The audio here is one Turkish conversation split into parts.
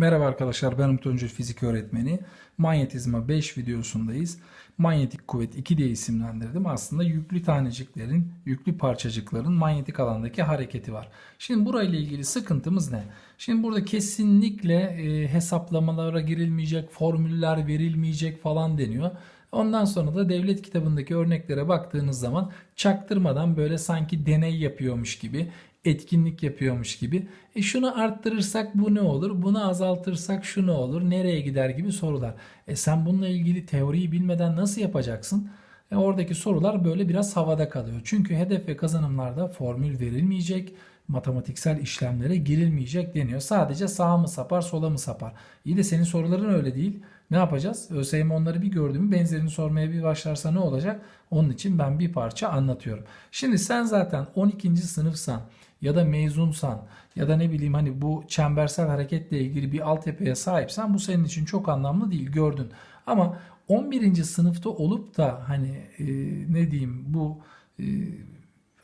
Merhaba arkadaşlar ben Umut Öncül Fizik Öğretmeni. Manyetizma 5 videosundayız. Manyetik kuvvet 2 diye isimlendirdim. Aslında yüklü taneciklerin, yüklü parçacıkların manyetik alandaki hareketi var. Şimdi burayla ilgili sıkıntımız ne? Şimdi burada kesinlikle e, hesaplamalara girilmeyecek, formüller verilmeyecek falan deniyor. Ondan sonra da devlet kitabındaki örneklere baktığınız zaman çaktırmadan böyle sanki deney yapıyormuş gibi etkinlik yapıyormuş gibi. E şunu arttırırsak bu ne olur? Bunu azaltırsak şu ne olur? Nereye gider gibi sorular. E sen bununla ilgili teoriyi bilmeden nasıl yapacaksın? E oradaki sorular böyle biraz havada kalıyor. Çünkü hedef ve kazanımlarda formül verilmeyecek, matematiksel işlemlere girilmeyecek deniyor. Sadece sağa mı sapar, sola mı sapar? İyi de senin soruların öyle değil. Ne yapacağız? ÖSYM onları bir gördü mü benzerini sormaya bir başlarsa ne olacak? Onun için ben bir parça anlatıyorum. Şimdi sen zaten 12. sınıfsan ya da mezunsan ya da ne bileyim hani bu çembersel hareketle ilgili bir altyapıya sahipsen bu senin için çok anlamlı değil gördün. Ama 11. sınıfta olup da hani e, ne diyeyim bu e,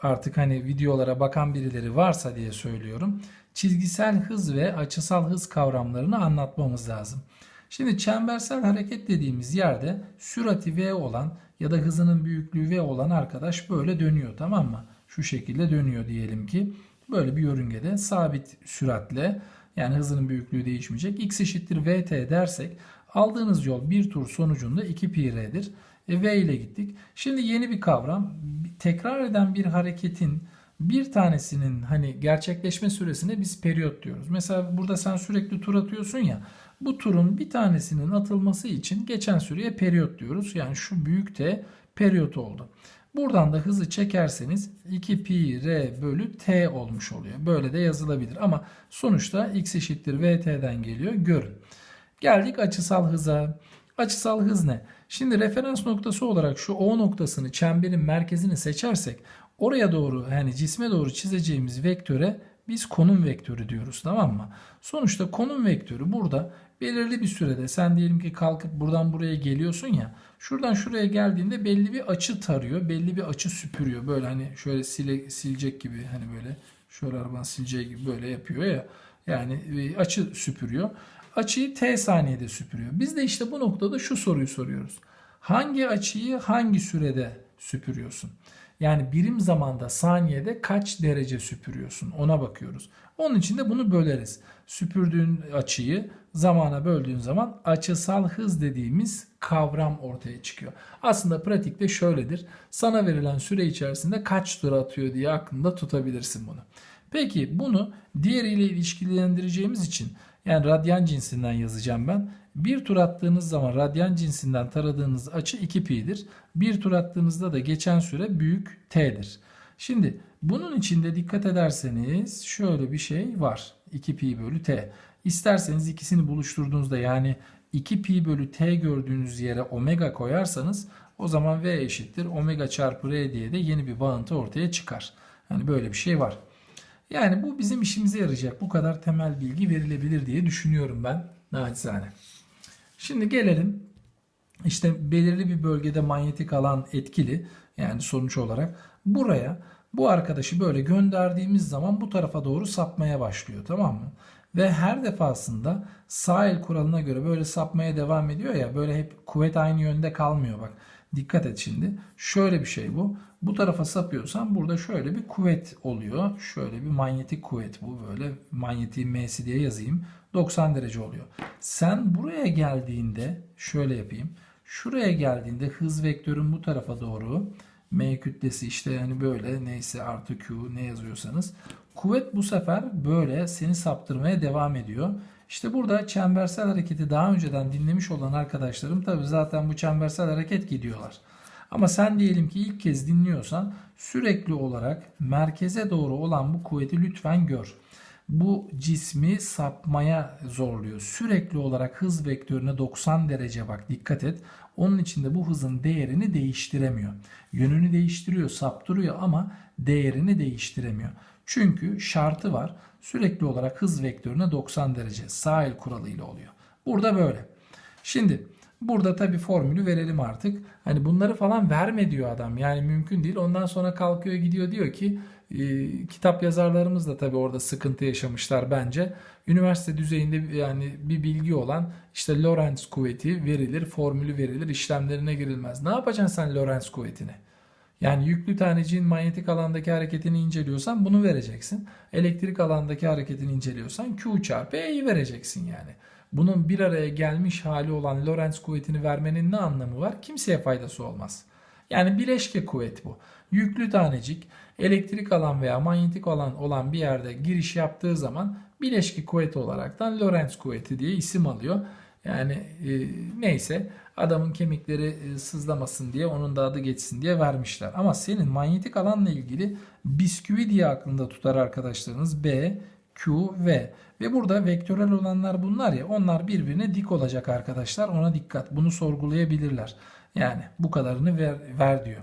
artık hani videolara bakan birileri varsa diye söylüyorum. Çizgisel hız ve açısal hız kavramlarını anlatmamız lazım. Şimdi çembersel hareket dediğimiz yerde sürati v olan ya da hızının büyüklüğü v olan arkadaş böyle dönüyor tamam mı? Şu şekilde dönüyor diyelim ki. Böyle bir yörüngede sabit süratle yani hızının büyüklüğü değişmeyecek. x eşittir vt dersek aldığınız yol bir tur sonucunda 2 pi r'dir. E, v ile gittik. Şimdi yeni bir kavram. Tekrar eden bir hareketin bir tanesinin hani gerçekleşme süresine biz periyot diyoruz. Mesela burada sen sürekli tur atıyorsun ya. Bu turun bir tanesinin atılması için geçen süreye periyot diyoruz. Yani şu büyük T periyot oldu. Buradan da hızı çekerseniz 2 pi r bölü t olmuş oluyor. Böyle de yazılabilir ama sonuçta x eşittir vt'den geliyor. Görün. Geldik açısal hıza. Açısal hız ne? Şimdi referans noktası olarak şu O noktasını çemberin merkezini seçersek oraya doğru yani cisme doğru çizeceğimiz vektöre biz konum vektörü diyoruz tamam mı? Sonuçta konum vektörü burada belirli bir sürede sen diyelim ki kalkıp buradan buraya geliyorsun ya şuradan şuraya geldiğinde belli bir açı tarıyor belli bir açı süpürüyor. Böyle hani şöyle sile, silecek gibi hani böyle şöyle arabanın sileceği gibi böyle yapıyor ya yani açı süpürüyor. Açıyı t saniyede süpürüyor. Biz de işte bu noktada şu soruyu soruyoruz. Hangi açıyı hangi sürede süpürüyorsun yani birim zamanda saniyede kaç derece süpürüyorsun ona bakıyoruz. Onun için de bunu böleriz. Süpürdüğün açıyı zamana böldüğün zaman açısal hız dediğimiz kavram ortaya çıkıyor. Aslında pratikte şöyledir. Sana verilen süre içerisinde kaç tur atıyor diye aklında tutabilirsin bunu. Peki bunu diğeriyle ilişkilendireceğimiz için yani radyan cinsinden yazacağım ben. Bir tur attığınız zaman radyan cinsinden taradığınız açı 2 pi'dir. Bir tur attığınızda da geçen süre büyük t'dir. Şimdi bunun içinde dikkat ederseniz şöyle bir şey var. 2 pi bölü t. İsterseniz ikisini buluşturduğunuzda yani 2 pi bölü t gördüğünüz yere omega koyarsanız o zaman v eşittir omega çarpı r diye de yeni bir bağıntı ortaya çıkar. Yani böyle bir şey var. Yani bu bizim işimize yarayacak. Bu kadar temel bilgi verilebilir diye düşünüyorum ben naçizane. Şimdi gelelim işte belirli bir bölgede manyetik alan etkili yani sonuç olarak buraya bu arkadaşı böyle gönderdiğimiz zaman bu tarafa doğru sapmaya başlıyor tamam mı? Ve her defasında sağ kuralına göre böyle sapmaya devam ediyor ya böyle hep kuvvet aynı yönde kalmıyor bak. Dikkat et şimdi. Şöyle bir şey bu. Bu tarafa sapıyorsan burada şöyle bir kuvvet oluyor. Şöyle bir manyetik kuvvet bu. Böyle manyetiğin M'si diye yazayım. 90 derece oluyor. Sen buraya geldiğinde şöyle yapayım. Şuraya geldiğinde hız vektörün bu tarafa doğru M kütlesi işte yani böyle neyse artı Q ne yazıyorsanız. Kuvvet bu sefer böyle seni saptırmaya devam ediyor. İşte burada çembersel hareketi daha önceden dinlemiş olan arkadaşlarım tabi zaten bu çembersel hareket gidiyorlar. Ama sen diyelim ki ilk kez dinliyorsan sürekli olarak merkeze doğru olan bu kuvveti lütfen gör. Bu cismi sapmaya zorluyor. Sürekli olarak hız vektörüne 90 derece bak dikkat et. Onun için de bu hızın değerini değiştiremiyor. Yönünü değiştiriyor, saptırıyor ama değerini değiştiremiyor. Çünkü şartı var. Sürekli olarak hız vektörüne 90 derece sağ el kuralıyla oluyor. Burada böyle. Şimdi Burada tabii formülü verelim artık. Hani bunları falan verme diyor adam. Yani mümkün değil. Ondan sonra kalkıyor gidiyor diyor ki e, kitap yazarlarımız da tabii orada sıkıntı yaşamışlar bence. Üniversite düzeyinde yani bir bilgi olan işte Lorentz kuvveti verilir, formülü verilir, işlemlerine girilmez. Ne yapacaksın sen Lorentz kuvvetini? Yani yüklü taneciğin manyetik alandaki hareketini inceliyorsan bunu vereceksin. Elektrik alandaki hareketini inceliyorsan Q çarpı E'yi vereceksin yani. Bunun bir araya gelmiş hali olan Lorentz kuvvetini vermenin ne anlamı var? Kimseye faydası olmaz. Yani bileşke kuvvet bu. Yüklü tanecik elektrik alan veya manyetik alan olan bir yerde giriş yaptığı zaman bileşke kuvveti olaraktan Lorentz kuvveti diye isim alıyor. Yani e, neyse adamın kemikleri e, sızlamasın diye onun da adı geçsin diye vermişler. Ama senin manyetik alanla ilgili bisküvi diye aklında tutar arkadaşlarınız B, Q, V. Ve burada vektörel olanlar bunlar ya onlar birbirine dik olacak arkadaşlar. Ona dikkat. Bunu sorgulayabilirler. Yani bu kadarını ver, ver diyor.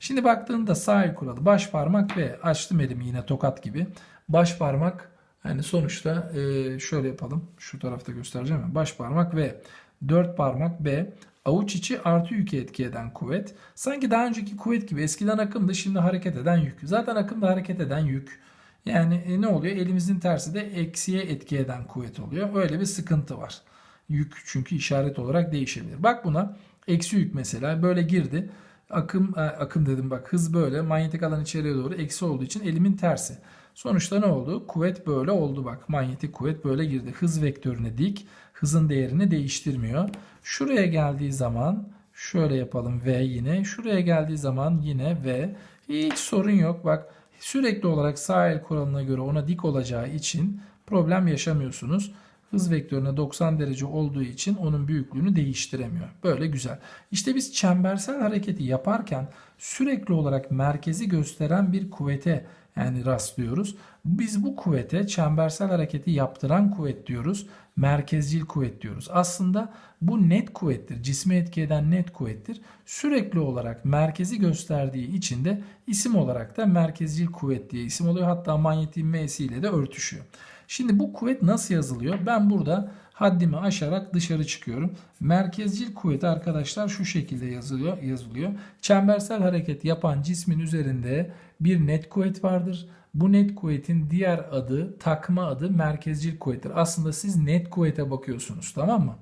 Şimdi baktığında sağ el kuralı baş parmak ve açtım elimi yine tokat gibi. Baş parmak yani sonuçta e, şöyle yapalım. Şu tarafta göstereceğim. ya. Baş parmak ve dört parmak B. Avuç içi artı yükü etki eden kuvvet. Sanki daha önceki kuvvet gibi eskiden akımdı şimdi hareket eden yük. Zaten akımda hareket eden yük. Yani e, ne oluyor? Elimizin tersi de eksiye etki eden kuvvet oluyor. Öyle bir sıkıntı var. Yük çünkü işaret olarak değişebilir. Bak buna eksi yük mesela böyle girdi. Akım e, akım dedim bak hız böyle manyetik alan içeriye doğru eksi olduğu için elimin tersi. Sonuçta ne oldu? Kuvvet böyle oldu bak. Manyetik kuvvet böyle girdi. Hız vektörüne dik. Hızın değerini değiştirmiyor. Şuraya geldiği zaman şöyle yapalım V yine. Şuraya geldiği zaman yine V. Hiç sorun yok. Bak sürekli olarak sağ el kuralına göre ona dik olacağı için problem yaşamıyorsunuz. Hız vektörüne 90 derece olduğu için onun büyüklüğünü değiştiremiyor. Böyle güzel. İşte biz çembersel hareketi yaparken sürekli olarak merkezi gösteren bir kuvvete yani rastlıyoruz. Biz bu kuvvete çembersel hareketi yaptıran kuvvet diyoruz. Merkezcil kuvvet diyoruz. Aslında bu net kuvvettir. Cisme etki eden net kuvvettir. Sürekli olarak merkezi gösterdiği için de isim olarak da merkezcil kuvvet diye isim oluyor. Hatta manyetin M'si ile de örtüşüyor. Şimdi bu kuvvet nasıl yazılıyor? Ben burada haddimi aşarak dışarı çıkıyorum. Merkezcil kuvvet arkadaşlar şu şekilde yazılıyor. yazılıyor. Çembersel hareket yapan cismin üzerinde bir net kuvvet vardır. Bu net kuvvetin diğer adı, takma adı merkezcil kuvvettir. Aslında siz net kuvvete bakıyorsunuz tamam mı?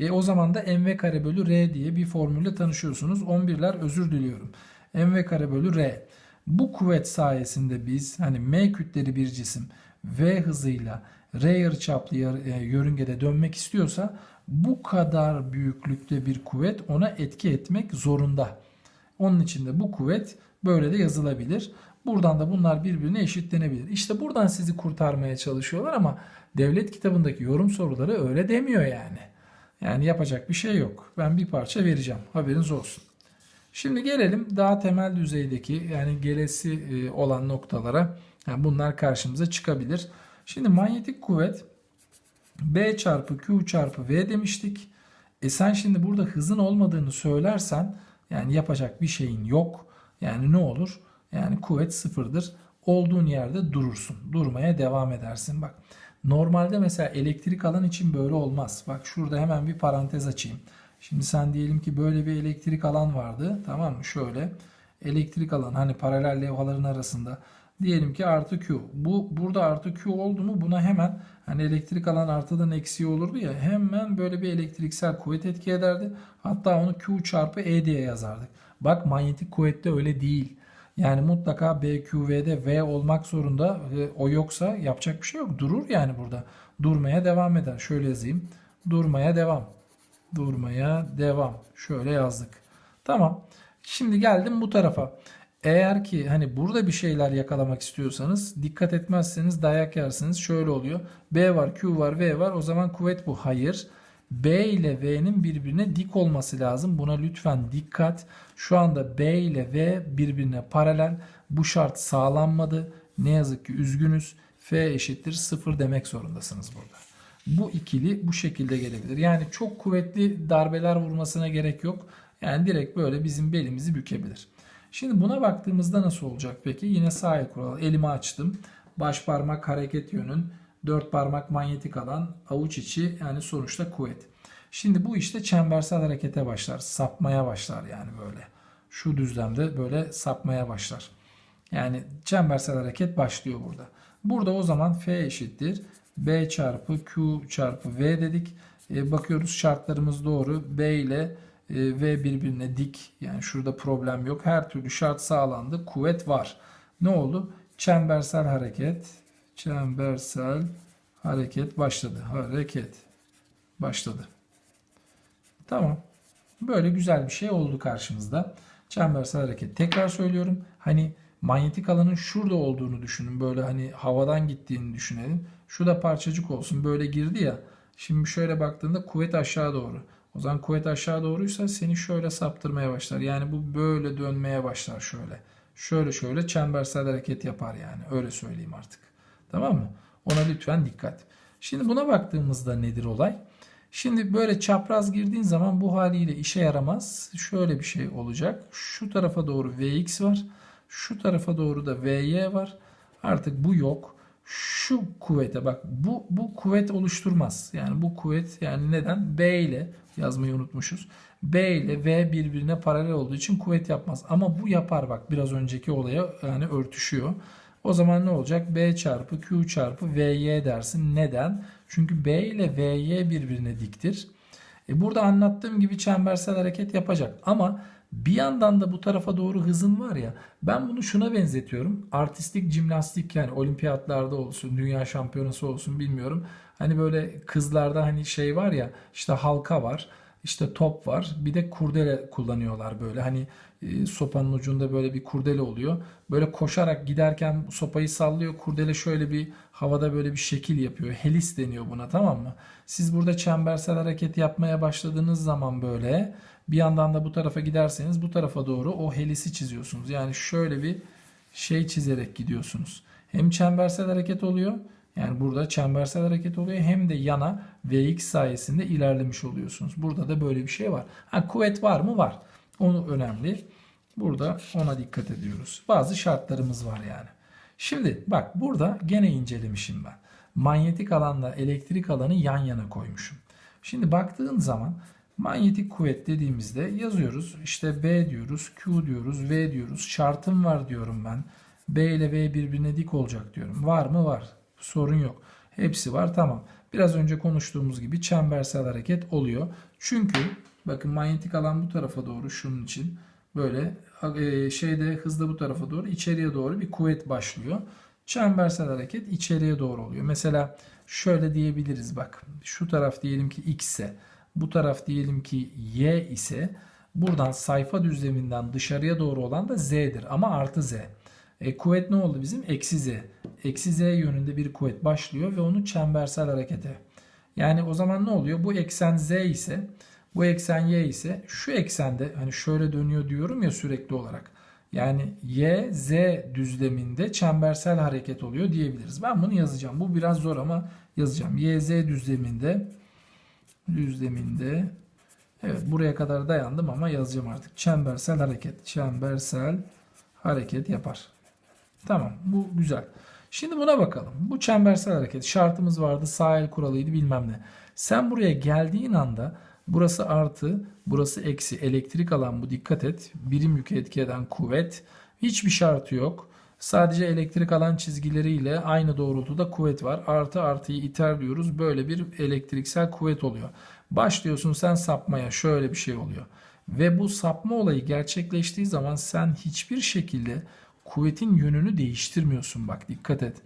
E, o zaman da mv kare bölü r diye bir formülle tanışıyorsunuz. 11'ler özür diliyorum. mv kare bölü r. Bu kuvvet sayesinde biz hani m kütleli bir cisim v hızıyla r yarıçaplı yar- e, yörüngede dönmek istiyorsa bu kadar büyüklükte bir kuvvet ona etki etmek zorunda. Onun için de bu kuvvet böyle de yazılabilir. Buradan da bunlar birbirine eşitlenebilir. İşte buradan sizi kurtarmaya çalışıyorlar ama devlet kitabındaki yorum soruları öyle demiyor yani. Yani yapacak bir şey yok. Ben bir parça vereceğim. Haberiniz olsun. Şimdi gelelim daha temel düzeydeki yani gelesi e, olan noktalara. Yani bunlar karşımıza çıkabilir. Şimdi manyetik kuvvet B çarpı Q çarpı V demiştik. E sen şimdi burada hızın olmadığını söylersen yani yapacak bir şeyin yok. Yani ne olur? Yani kuvvet sıfırdır. Olduğun yerde durursun. Durmaya devam edersin. Bak normalde mesela elektrik alan için böyle olmaz. Bak şurada hemen bir parantez açayım. Şimdi sen diyelim ki böyle bir elektrik alan vardı. Tamam mı? Şöyle elektrik alan hani paralel levhaların arasında diyelim ki artı Q. Bu burada artı Q oldu mu buna hemen hani elektrik alan artıdan eksiği olurdu ya hemen böyle bir elektriksel kuvvet etki ederdi. Hatta onu Q çarpı E diye yazardık. Bak manyetik kuvvette öyle değil. Yani mutlaka BQV'de V olmak zorunda. E, O yoksa yapacak bir şey yok. Durur yani burada. Durmaya devam eder. Şöyle yazayım. Durmaya devam. Durmaya devam. Şöyle yazdık. Tamam. Şimdi geldim bu tarafa. Eğer ki hani burada bir şeyler yakalamak istiyorsanız dikkat etmezseniz dayak yersiniz. Şöyle oluyor. B var, Q var, V var. O zaman kuvvet bu. Hayır. B ile V'nin birbirine dik olması lazım. Buna lütfen dikkat. Şu anda B ile V birbirine paralel. Bu şart sağlanmadı. Ne yazık ki üzgünüz. F eşittir 0 demek zorundasınız burada. Bu ikili bu şekilde gelebilir. Yani çok kuvvetli darbeler vurmasına gerek yok. Yani direkt böyle bizim belimizi bükebilir. Şimdi buna baktığımızda nasıl olacak peki? Yine sağ el kuralı. Elimi açtım. Baş parmak hareket yönün. Dört parmak manyetik alan. Avuç içi yani sonuçta kuvvet. Şimdi bu işte çembersel harekete başlar. Sapmaya başlar yani böyle. Şu düzlemde böyle sapmaya başlar. Yani çembersel hareket başlıyor burada. Burada o zaman F eşittir. B çarpı Q çarpı V dedik. E, bakıyoruz şartlarımız doğru. B ile e, V birbirine dik. Yani şurada problem yok. Her türlü şart sağlandı. Kuvvet var. Ne oldu? Çembersel hareket. Çembersel hareket başladı. Hareket başladı. Tamam. Böyle güzel bir şey oldu karşımızda. Çembersel hareket. Tekrar söylüyorum. Hani manyetik alanın şurada olduğunu düşünün. Böyle hani havadan gittiğini düşünelim. Şurada parçacık olsun. Böyle girdi ya. Şimdi şöyle baktığında kuvvet aşağı doğru. O zaman kuvvet aşağı doğruysa seni şöyle saptırmaya başlar. Yani bu böyle dönmeye başlar şöyle. Şöyle şöyle çembersel hareket yapar yani. Öyle söyleyeyim artık. Tamam mı? Ona lütfen dikkat. Şimdi buna baktığımızda nedir olay? Şimdi böyle çapraz girdiğin zaman bu haliyle işe yaramaz. Şöyle bir şey olacak. Şu tarafa doğru Vx var. Şu tarafa doğru da Vy var. Artık bu yok. Şu kuvvete bak bu bu kuvvet oluşturmaz. Yani bu kuvvet yani neden? B ile yazmayı unutmuşuz. B ile V birbirine paralel olduğu için kuvvet yapmaz. Ama bu yapar bak biraz önceki olaya yani örtüşüyor. O zaman ne olacak? B çarpı Q çarpı Vy dersin. Neden? Çünkü B ile Vy birbirine diktir. E burada anlattığım gibi çembersel hareket yapacak. Ama bir yandan da bu tarafa doğru hızın var ya ben bunu şuna benzetiyorum. Artistik jimnastik yani olimpiyatlarda olsun, dünya şampiyonası olsun bilmiyorum. Hani böyle kızlarda hani şey var ya işte halka var. işte top var. Bir de kurdele kullanıyorlar böyle. Hani e, sopanın ucunda böyle bir kurdele oluyor. Böyle koşarak giderken sopayı sallıyor. Kurdele şöyle bir havada böyle bir şekil yapıyor. Helis deniyor buna tamam mı? Siz burada çembersel hareket yapmaya başladığınız zaman böyle bir yandan da bu tarafa giderseniz bu tarafa doğru o helisi çiziyorsunuz. Yani şöyle bir şey çizerek gidiyorsunuz. Hem çembersel hareket oluyor. Yani burada çembersel hareket oluyor hem de yana Vx sayesinde ilerlemiş oluyorsunuz. Burada da böyle bir şey var. Ha, kuvvet var mı? Var. Onu önemli. Burada ona dikkat ediyoruz. Bazı şartlarımız var yani. Şimdi bak burada gene incelemişim ben. Manyetik alanla elektrik alanı yan yana koymuşum. Şimdi baktığın zaman manyetik kuvvet dediğimizde yazıyoruz. İşte B diyoruz, Q diyoruz, V diyoruz. Şartım var diyorum ben. B ile V birbirine dik olacak diyorum. Var mı? Var. Sorun yok. Hepsi var tamam. Biraz önce konuştuğumuz gibi çembersel hareket oluyor. Çünkü bakın manyetik alan bu tarafa doğru şunun için böyle e, şeyde hızla bu tarafa doğru içeriye doğru bir kuvvet başlıyor. Çembersel hareket içeriye doğru oluyor. Mesela şöyle diyebiliriz bak. Şu taraf diyelim ki x ise bu taraf diyelim ki y ise buradan sayfa düzleminden dışarıya doğru olan da z'dir ama artı z. E, kuvvet ne oldu bizim? Eksi z. Eksi z yönünde bir kuvvet başlıyor ve onu çembersel harekete. Yani o zaman ne oluyor? Bu eksen z ise bu eksen y ise şu eksende hani şöyle dönüyor diyorum ya sürekli olarak. Yani y z düzleminde çembersel hareket oluyor diyebiliriz. Ben bunu yazacağım. Bu biraz zor ama yazacağım. y z düzleminde düzleminde evet buraya kadar dayandım ama yazacağım artık. Çembersel hareket. Çembersel hareket yapar. Tamam bu güzel. Şimdi buna bakalım. Bu çembersel hareket şartımız vardı. Sağ el kuralıydı bilmem ne. Sen buraya geldiğin anda burası artı, burası eksi. Elektrik alan bu dikkat et. Birim yükü etki eden kuvvet. Hiçbir şartı yok. Sadece elektrik alan çizgileriyle aynı doğrultuda kuvvet var. Artı artıyı iter diyoruz. Böyle bir elektriksel kuvvet oluyor. Başlıyorsun sen sapmaya şöyle bir şey oluyor. Ve bu sapma olayı gerçekleştiği zaman sen hiçbir şekilde kuvvetin yönünü değiştirmiyorsun bak dikkat et.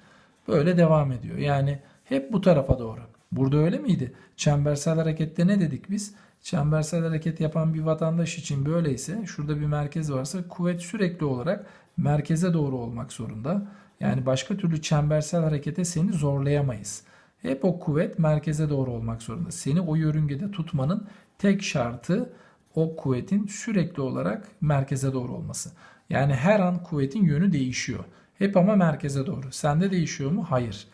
Böyle devam ediyor. Yani hep bu tarafa doğru. Burada öyle miydi? Çembersel harekette ne dedik biz? Çembersel hareket yapan bir vatandaş için böyleyse şurada bir merkez varsa kuvvet sürekli olarak merkeze doğru olmak zorunda. Yani başka türlü çembersel harekete seni zorlayamayız. Hep o kuvvet merkeze doğru olmak zorunda. Seni o yörüngede tutmanın tek şartı o kuvvetin sürekli olarak merkeze doğru olması. Yani her an kuvvetin yönü değişiyor. Hep ama merkeze doğru. Sende değişiyor mu? Hayır.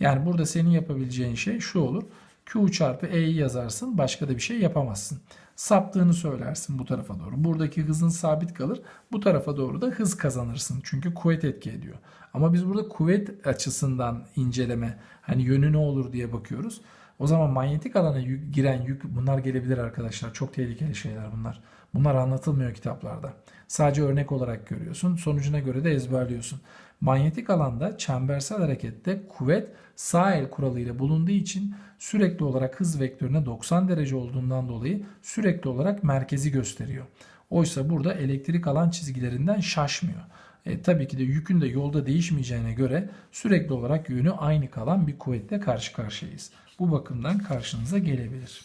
Yani burada senin yapabileceğin şey şu olur. Q çarpı E'yi yazarsın. Başka da bir şey yapamazsın. Saptığını söylersin bu tarafa doğru. Buradaki hızın sabit kalır. Bu tarafa doğru da hız kazanırsın. Çünkü kuvvet etki ediyor. Ama biz burada kuvvet açısından inceleme hani yönü ne olur diye bakıyoruz. O zaman manyetik alana yük- giren yük bunlar gelebilir arkadaşlar. Çok tehlikeli şeyler bunlar. Bunlar anlatılmıyor kitaplarda. Sadece örnek olarak görüyorsun. Sonucuna göre de ezberliyorsun. Manyetik alanda çembersel harekette kuvvet sağ el kuralıyla bulunduğu için sürekli olarak hız vektörüne 90 derece olduğundan dolayı sürekli olarak merkezi gösteriyor. Oysa burada elektrik alan çizgilerinden şaşmıyor. E, tabii ki de yükün de yolda değişmeyeceğine göre sürekli olarak yönü aynı kalan bir kuvvetle karşı karşıyayız. Bu bakımdan karşınıza gelebilir.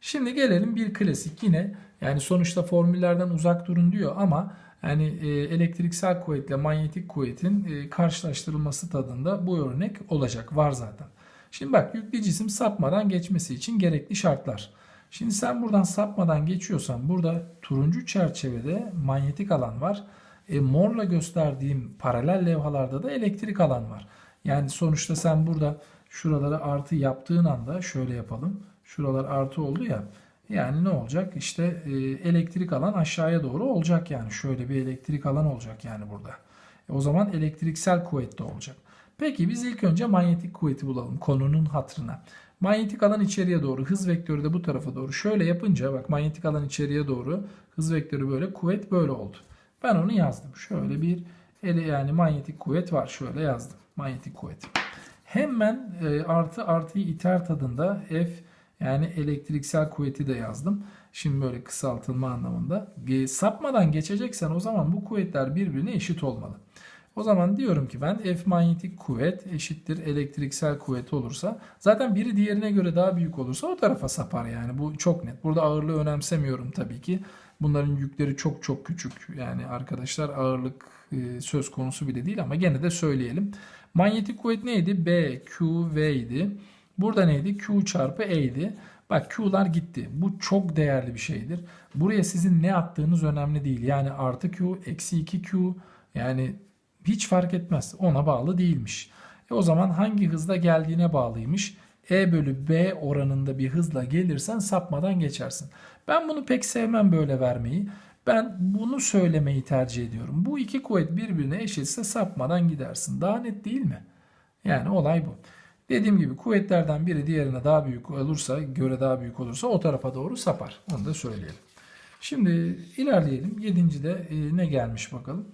Şimdi gelelim bir klasik yine yani sonuçta formüllerden uzak durun diyor ama yani e, elektriksel kuvvetle manyetik kuvvetin e, karşılaştırılması tadında bu örnek olacak var zaten. Şimdi bak yüklü cisim sapmadan geçmesi için gerekli şartlar. Şimdi sen buradan sapmadan geçiyorsan burada turuncu çerçevede manyetik alan var. E, morla gösterdiğim paralel levhalarda da elektrik alan var. Yani sonuçta sen burada şuralara artı yaptığın anda şöyle yapalım. Şuralar artı oldu ya. Yani ne olacak? İşte e, elektrik alan aşağıya doğru olacak yani. Şöyle bir elektrik alan olacak yani burada. E, o zaman elektriksel kuvvet de olacak. Peki biz ilk önce manyetik kuvveti bulalım konunun hatırına. Manyetik alan içeriye doğru, hız vektörü de bu tarafa doğru. Şöyle yapınca bak manyetik alan içeriye doğru, hız vektörü böyle, kuvvet böyle oldu. Ben onu yazdım. Şöyle bir ele yani manyetik kuvvet var. Şöyle yazdım. Manyetik kuvvet. Hemen e, artı artıyı iter tadında F yani elektriksel kuvveti de yazdım. Şimdi böyle kısaltılma anlamında. E, sapmadan geçeceksen o zaman bu kuvvetler birbirine eşit olmalı. O zaman diyorum ki ben F manyetik kuvvet eşittir elektriksel kuvvet olursa zaten biri diğerine göre daha büyük olursa o tarafa sapar yani bu çok net. Burada ağırlığı önemsemiyorum tabii ki. Bunların yükleri çok çok küçük. Yani arkadaşlar ağırlık e, söz konusu bile değil ama gene de söyleyelim. Manyetik kuvvet neydi? B, Q, V idi. Burada neydi? Q çarpı E idi. Bak Q'lar gitti. Bu çok değerli bir şeydir. Buraya sizin ne attığınız önemli değil. Yani artı Q, eksi 2 Q yani hiç fark etmez. Ona bağlı değilmiş. E o zaman hangi hızla geldiğine bağlıymış. E bölü B oranında bir hızla gelirsen sapmadan geçersin. Ben bunu pek sevmem böyle vermeyi. Ben bunu söylemeyi tercih ediyorum. Bu iki kuvvet birbirine eşitse sapmadan gidersin. Daha net değil mi? Yani olay bu. Dediğim gibi kuvvetlerden biri diğerine daha büyük olursa, göre daha büyük olursa o tarafa doğru sapar. Onu da söyleyelim. Şimdi ilerleyelim. Yedincide e, ne gelmiş bakalım.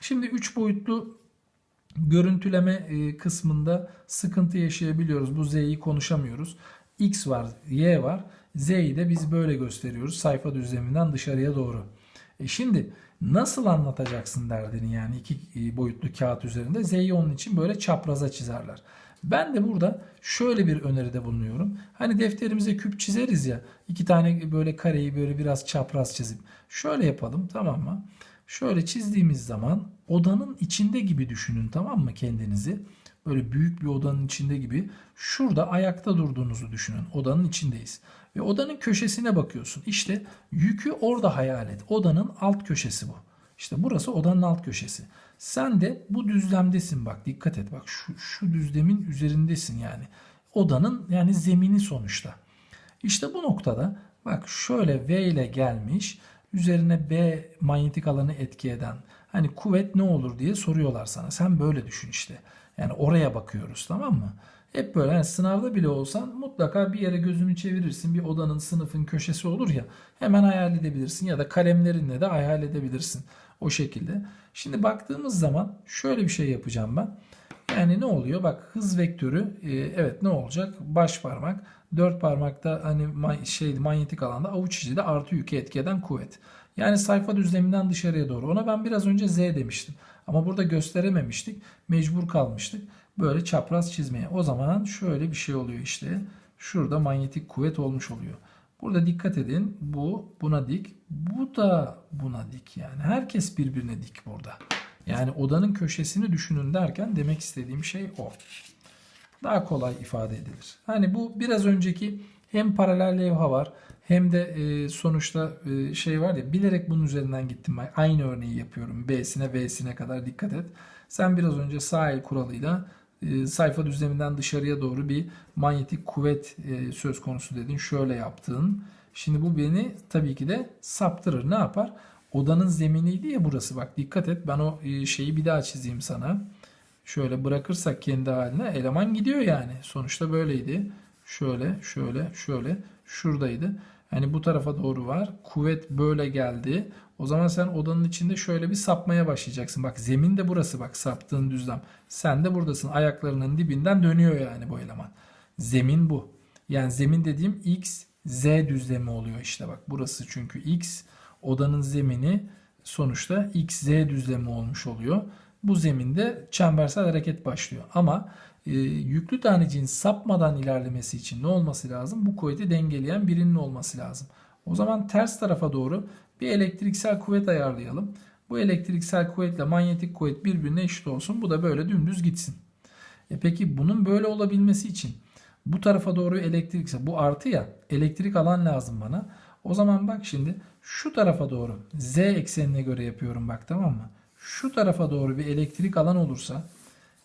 Şimdi 3 boyutlu görüntüleme e, kısmında sıkıntı yaşayabiliyoruz. Bu Z'yi konuşamıyoruz. X var, Y var. Z'yi de biz böyle gösteriyoruz. Sayfa düzleminden dışarıya doğru. E şimdi nasıl anlatacaksın derdini yani iki e, boyutlu kağıt üzerinde. Z'yi onun için böyle çapraza çizerler. Ben de burada şöyle bir öneride bulunuyorum. Hani defterimize küp çizeriz ya. iki tane böyle kareyi böyle biraz çapraz çizip. Şöyle yapalım tamam mı? Şöyle çizdiğimiz zaman odanın içinde gibi düşünün tamam mı kendinizi? Böyle büyük bir odanın içinde gibi. Şurada ayakta durduğunuzu düşünün. Odanın içindeyiz. Ve odanın köşesine bakıyorsun. İşte yükü orada hayal et. Odanın alt köşesi bu. İşte burası odanın alt köşesi. Sen de bu düzlemdesin bak dikkat et bak şu, şu düzlemin üzerindesin yani. Odanın yani zemini sonuçta. İşte bu noktada bak şöyle V ile gelmiş üzerine B manyetik alanı etki eden hani kuvvet ne olur diye soruyorlar sana. Sen böyle düşün işte. Yani oraya bakıyoruz tamam mı? Hep böyle yani sınavda bile olsan mutlaka bir yere gözünü çevirirsin. Bir odanın sınıfın köşesi olur ya hemen hayal edebilirsin ya da kalemlerinle de hayal edebilirsin o şekilde. Şimdi baktığımız zaman şöyle bir şey yapacağım ben. Yani ne oluyor? Bak hız vektörü e, evet ne olacak? Baş parmak, dört parmakta hani ma- şey manyetik alanda avuç içi de artı yükü etki eden kuvvet. Yani sayfa düzleminden dışarıya doğru. Ona ben biraz önce Z demiştim. Ama burada gösterememiştik. Mecbur kalmıştık. Böyle çapraz çizmeye. O zaman şöyle bir şey oluyor işte. Şurada manyetik kuvvet olmuş oluyor. Burada dikkat edin. Bu buna dik. Bu da buna dik yani. Herkes birbirine dik burada. Yani odanın köşesini düşünün derken demek istediğim şey o. Daha kolay ifade edilir. Hani bu biraz önceki hem paralel levha var hem de e, sonuçta e, şey var ya bilerek bunun üzerinden gittim. Aynı örneği yapıyorum. B'sine V'sine kadar dikkat et. Sen biraz önce sağ el kuralıyla sayfa düzleminden dışarıya doğru bir manyetik kuvvet e, söz konusu dedin. Şöyle yaptın. Şimdi bu beni tabii ki de saptırır. Ne yapar? Odanın zeminiydi ya burası. Bak dikkat et. Ben o e, şeyi bir daha çizeyim sana. Şöyle bırakırsak kendi haline eleman gidiyor yani. Sonuçta böyleydi. şöyle, şöyle, şöyle, şuradaydı. Hani bu tarafa doğru var. Kuvvet böyle geldi. O zaman sen odanın içinde şöyle bir sapmaya başlayacaksın. Bak zemin de burası bak saptığın düzlem. Sen de buradasın. Ayaklarının dibinden dönüyor yani bu eleman. Zemin bu. Yani zemin dediğim x, z düzlemi oluyor işte bak. Burası çünkü x. Odanın zemini sonuçta x, z düzlemi olmuş oluyor. Bu zeminde çembersel hareket başlıyor. Ama e, yüklü taneciğin sapmadan ilerlemesi için ne olması lazım? Bu kuvveti dengeleyen birinin olması lazım. O zaman ters tarafa doğru bir elektriksel kuvvet ayarlayalım. Bu elektriksel kuvvetle manyetik kuvvet birbirine eşit olsun. Bu da böyle dümdüz gitsin. E peki bunun böyle olabilmesi için bu tarafa doğru elektrikse bu artı ya elektrik alan lazım bana. O zaman bak şimdi şu tarafa doğru z eksenine göre yapıyorum bak tamam mı? Şu tarafa doğru bir elektrik alan olursa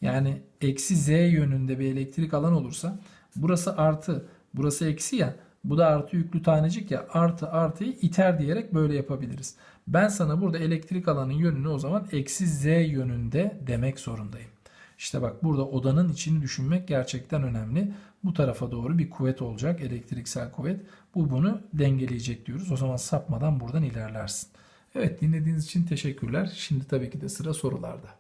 yani eksi z yönünde bir elektrik alan olursa burası artı burası eksi ya bu da artı yüklü tanecik ya artı artıyı iter diyerek böyle yapabiliriz. Ben sana burada elektrik alanın yönünü o zaman eksi z yönünde demek zorundayım. İşte bak burada odanın içini düşünmek gerçekten önemli. Bu tarafa doğru bir kuvvet olacak, elektriksel kuvvet. Bu bunu dengeleyecek diyoruz. O zaman sapmadan buradan ilerlersin. Evet dinlediğiniz için teşekkürler. Şimdi tabii ki de sıra sorularda.